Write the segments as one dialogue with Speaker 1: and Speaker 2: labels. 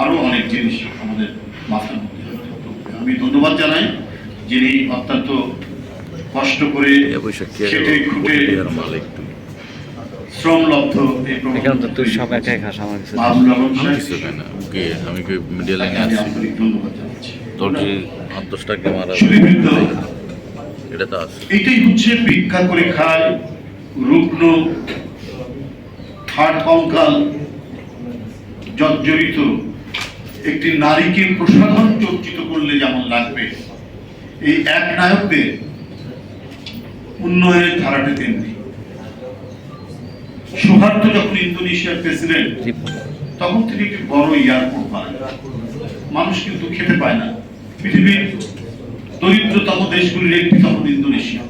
Speaker 1: আরও অনেক জিনিস আমাদের মাথার মধ্যে আমি ধন্যবাদ জানাই যিনি অত্যন্ত কষ্ট করে খেটে এই
Speaker 2: আমি কি মিডিয়া লাইনে আছি? মারা এটা তো আছে।
Speaker 1: এটাই হচ্ছে ভিক্ষা করে খায় রুগ্ন হাড় কঙ্কাল জর্জরিত একটি নারীকে প্রসাধন চর্চিত করলে যেমন লাগবে এই এক নায়কদের উন্নয়নের ধারাটা তেমনি। সৌহার্দ্য যখন ইন্দোনেশিয়ার প্রেসিডেন্ট তখন তিনি একটি বড় এয়ারপোর্ট বানান মানুষ কিন্তু খেতে পায় না। পৃথিবীর দরিদ্রতম দেশগুলির একটি তখন ইন্দোনেশিয়া।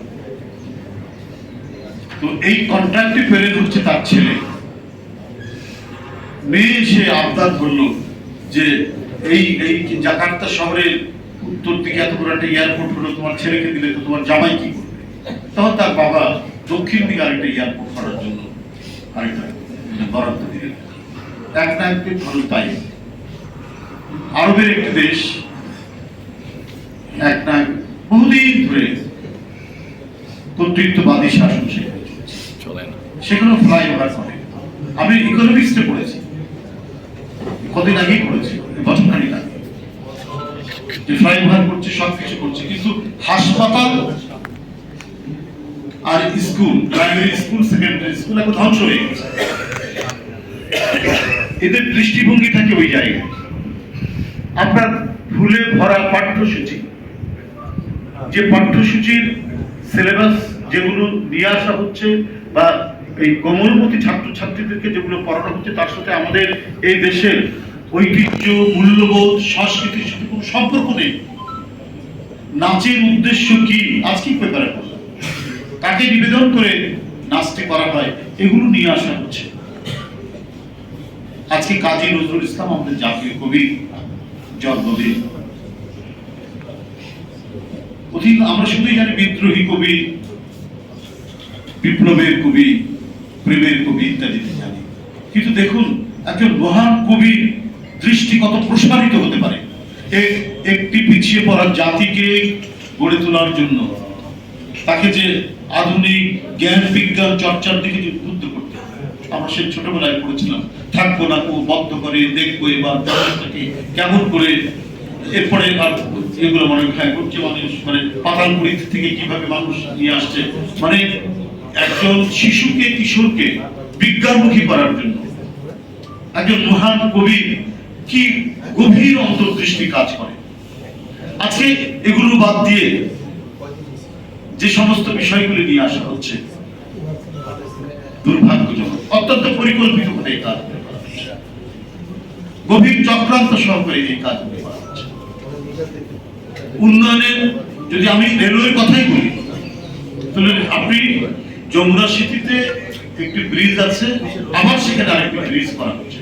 Speaker 1: তো এই কন্ট্রাক্টে প্রেরণ হচ্ছে তার ছেলে। মেয়ে সে আবদার ধরলো যে এই এই জাকার্তা শহরের উত্তর দিকে এত বড় একটা এয়ারপোর্ট হলো তোমার ছেলেকে দিলে তো তোমার জামাই কি করবে? তখন তার বাবা দক্ষিণ দিকে আরেকটা এয়ারপোর্ট করার জন্য আরেকটা বরাদ্দ দিলেন। এক না ভালো তাই। আরবের একটি দেশ এক না বহুদিন ধরে কর্তৃত্ববাদী শাসন সেখানে চলছে।
Speaker 2: চলে না।
Speaker 1: সেগুলো ফ্লাইওভার করে। আমি ইকোনমিক্সে পড়েছি। কদিন আগেই বছর খানিক যে করছে সব কিছু করছে। কিন্তু হাসপাতাল আর school primary school secondary school এখন ধ্বংস হয়ে গেছে। এদের দৃষ্টিভঙ্গি থাকে ওই জায়গায়। আপনার ফুলে ভরা পাঠ্যসূচি। যে পাঠ্যসূচির সিলেবাস যেগুলো নিয়ে আসা হচ্ছে বা এই কোমলমতি ছাত্রছাত্রীদেরকে যেগুলো পড়ানো হচ্ছে, তার সাথে আমাদের এই দেশের ঐতিহ্য, মূল্যবোধ, সংস্কৃতির সাথে কোনো সম্পর্ক নেই। নাচের উদ্দেশ্য কি? আজকেই পেপারে পড়লাম। তাকে নিবেদন করে নাচটি করা হয়, এগুলো নিয়ে আসা হচ্ছে। আজকে কাজী নজরুল ইসলাম আমাদের জাতীয় কবি জন্মদিন। অধিক আমরা শুধুই জানি বিদ্রোহী কবি, বিপ্লবের কবি। প্রেমের কবি ইত্যাদিতে জানি কিন্তু দেখুন, একজন মহান কবি দৃষ্টি কত প্রসারিত হতে পারে। একটি পিছিয়ে পড়া জাতিকে গড়ে তোলার জন্য তাকে যে আধুনিক জ্ঞান বিজ্ঞান চর্চার দিকে যে উদ্বুদ্ধ করতে আমরা সে ছোটবেলায় পড়েছিলাম, থাকব না কো, বদ্ধ করে, দেখব এবার জগৎটাকে কেমন করে এরপরে আর এগুলো মনে হয় করছে মানুষ মানে পাতালপুরি থেকে কীভাবে মানুষ নিয়ে আসছে? মানে একজন শিশুকে, কিশোরকে বিজ্ঞানমুখী করার জন্য। একজন মহান কবি কি গভীর অন্তর্দৃষ্টি কাজ করে। আজকে এগুলো বাদ দিয়ে যে সমস্ত বিষয়গুলি নিয়ে আসা হচ্ছে, দুর্ভাগ্যজনক, অত্যন্ত পরিকল্পিত এই কাজ গভীর চক্রান্ত সহকারে এই হচ্ছে। উন্নয়নের যদি আমি রেলওয়ের কথাই বলি, তাহলে আপনি যমুনা সিটিতে একটি ব্রিজ আছে, আবার সেখানে আরেকটি ব্রিজ করা হচ্ছে।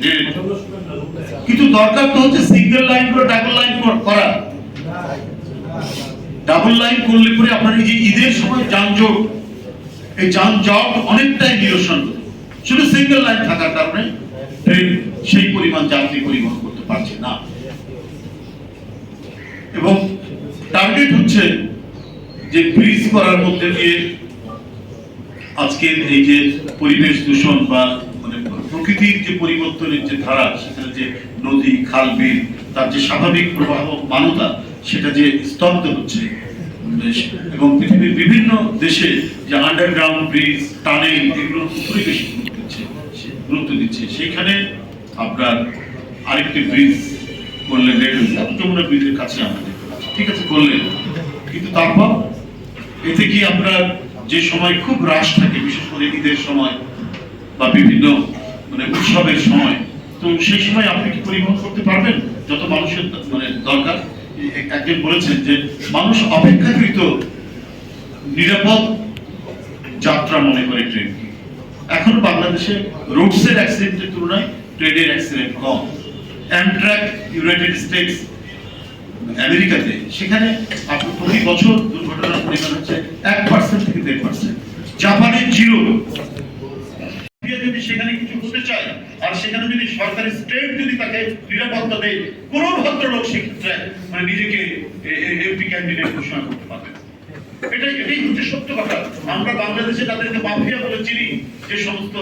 Speaker 1: কিন্তু দরকার তো হচ্ছে সিঙ্গেল লাইন করে ডাবল লাইন করা ডাবল লাইন করলে পরে আপনার এই যে ঈদের সময় যানজট, এই যানজট অনেকটাই নিরসন শুধু সিঙ্গেল লাইন থাকার কারণে ট্রেন সেই পরিমাণ যাত্রী পরিবহন করতে পারছে না। এবং টার্গেট হচ্ছে যে ব্রিজ করার মধ্যে দিয়ে আজকের এই যে পরিবেশ দূষণ বা মানে প্রকৃতির যে পরিবর্তনের যে ধারা, সেখানে যে নদী, খাল, বিল, তার যে স্বাভাবিক প্রবাহ মানতা সেটা যে স্তব্ধ হচ্ছে। এবং পৃথিবীর বিভিন্ন দেশে যে আন্ডারগ্রাউন্ড ব্রিজ টানেল এগুলোর উপরে বেশি গুরুত্ব দিচ্ছে গুরুত্ব দিচ্ছে। সেখানে আপনার আরেকটি ব্রিজ করলে যমুনা ব্রিজের কাছে আমরা ঠিক আছে, করলেন। কিন্তু তারপর এতে কি আপনার যে সময় খুব হ্রাস থাকে, বিশেষ করে ঈদের সময় বা বিভিন্ন মানে উৎসবের সময়, তো সেই সময় আপনি কি পরিবহন করতে পারবেন? যত মানুষের মানে দরকার একজন বলেছেন যে মানুষ অপেক্ষাকৃত নিরাপদ যাত্রা মনে করে ট্রেন। এখন বাংলাদেশে রোডসের অ্যাক্সিডেন্টের তুলনায় ট্রেনের অ্যাক্সিডেন্ট কম। অ্যামট্রাক ইউনাইটেড স্টেটস আমেরিকাতে, সেখানে প্রতি বছর দুর্ঘটনার পরিমাণ হচ্ছে এক পার্সেন্ট থেকে দেড় পার্সেন্ট জাপানে জিরো যদি সেখানে কিছু হতে চায়, আর সেখানে যদি সরকারি স্টেট যদি তাকে নিরাপত্তা দেয়, কোন ভদ্রলোক সেক্ষেত্রে মানে নিজেকে এমপি ক্যান্ডিডেট ঘোষণা করতে পারবে। এটাই হচ্ছে সত্য কথা আমরা বাংলাদেশে তাদেরকে মাফিয়া বলে চিনি, যে সমস্ত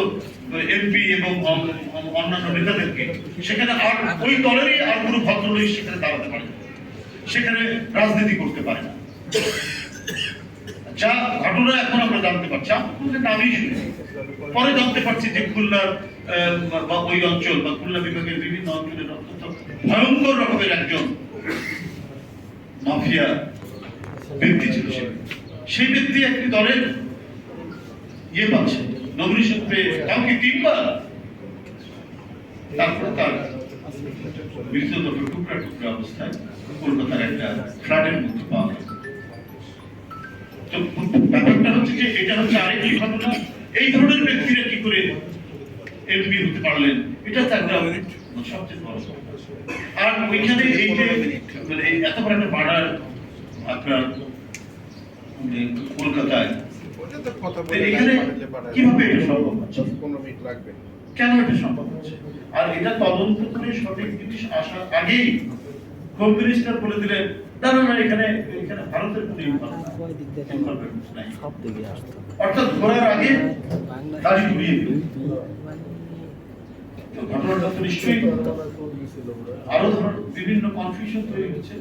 Speaker 1: এমপি এবং অন- অন- অন্যান্য নেতাদেরকে সেখানে আর ওই দলেরই আর কোনো ভদ্রলোক সেখানে দাঁড়াতে পারে। সেখানে রাজনীতি করতে পারে না। যা ঘটনা এখন আমরা জানতে পারছি আমরা নামই শুনি পরে জানতে পারছি যে খুলনার বা ওই অঞ্চল বা খুলনা বিভাগের বিভিন্ন অঞ্চলের অত্যন্ত ভয়ঙ্কর রকমের একজন মাফিয়া ব্যক্তি ছিল সে। সেই ব্যক্তি একটি দলের ইয়ে পাচ্ছে নমিনেশন পেয়ে, কাউকে তিনবার তারপরে তার বিরুদ্ধে টুকরা টুকরা অবস্থায় কলকাতার একটা ফ্ল্যাটের মধ্যে পাওয়া গেল। তো ব্যাপারটা হচ্ছে যে এটা হচ্ছে আরেকটি ঘটনা। এই ধরনের ব্যক্তিরা কি করে এমপি হতে পারলেন? এটা তো একটা সবচেয়ে বড় আর ওইখানে এই যে মানে এত বড় একটা বাড়ার আপনার মানে কলকাতায় এখানে। কীভাবে এটা সম্ভব?
Speaker 3: পনেরো মিনিট লাগবে।
Speaker 1: কেন এটা সম্ভব হচ্ছে? আর এটা তদন্ত করে সঠিক জিনিস আসার আগেই হোম মিনিস্টার বলে দিলেন
Speaker 4: আসতো
Speaker 1: অর্থাৎ আগে নিশ্চয়ই আরও ধর বিভিন্ন কনফিউশন তৈরি হচ্ছে।